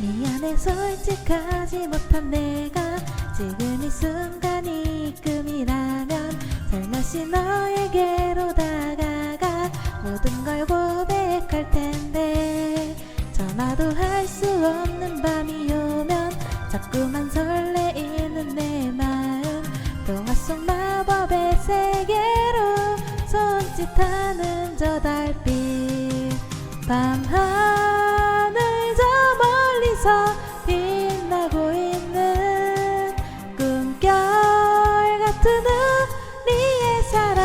미안해 솔직하지 못한 내가 지금 이 순간이 꿈이라면 살며시 너에게로 다가가 모든 걸 고백할 텐데 전화도 할 수 없는 밤이 오면 자꾸만 설레이는 내 마음 동화 속 마법의 세계로 손짓하는 저 달빛 밤하늘 저 멀리서 빛나고 있는 꿈결 같은 우리의 사랑.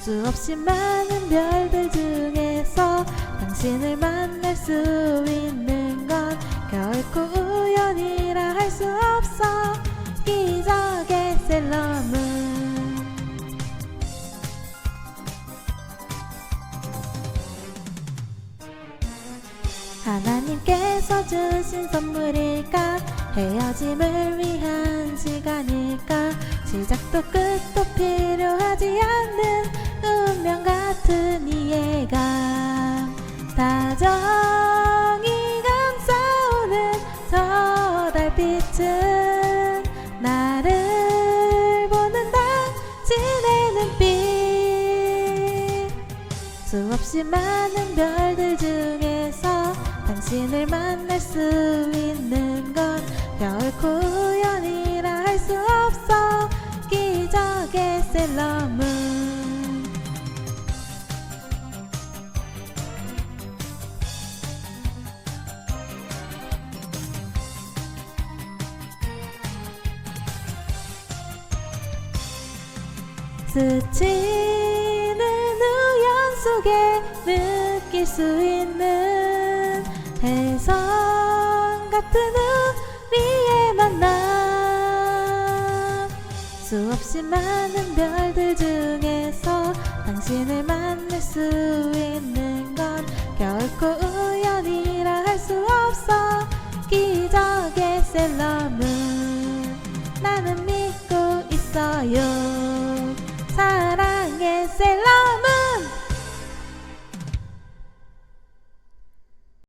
수없이 많은 별들 중에서 당신을 만날 수 있는 건 결코 우연이라 할 수 없어. 기적의 셀러문 하나님께서 주신 선물일까? 헤어짐을 위한 시간일까? 시작도 끝도 필요하지 않는 운명 같은 이해 수없이 많은 별들 중에서 당신을 만날 수 있는 건 결코 우연이라 할 수 없어. 기적의 셀러문. 스치는 속에 느낄 수 있는 해성 같은 우리의 만남 수없이 많은 별들 중에서 당신을 만날 수 있는 건 결코 우연이라 할 수 없어. 기적의 셀러문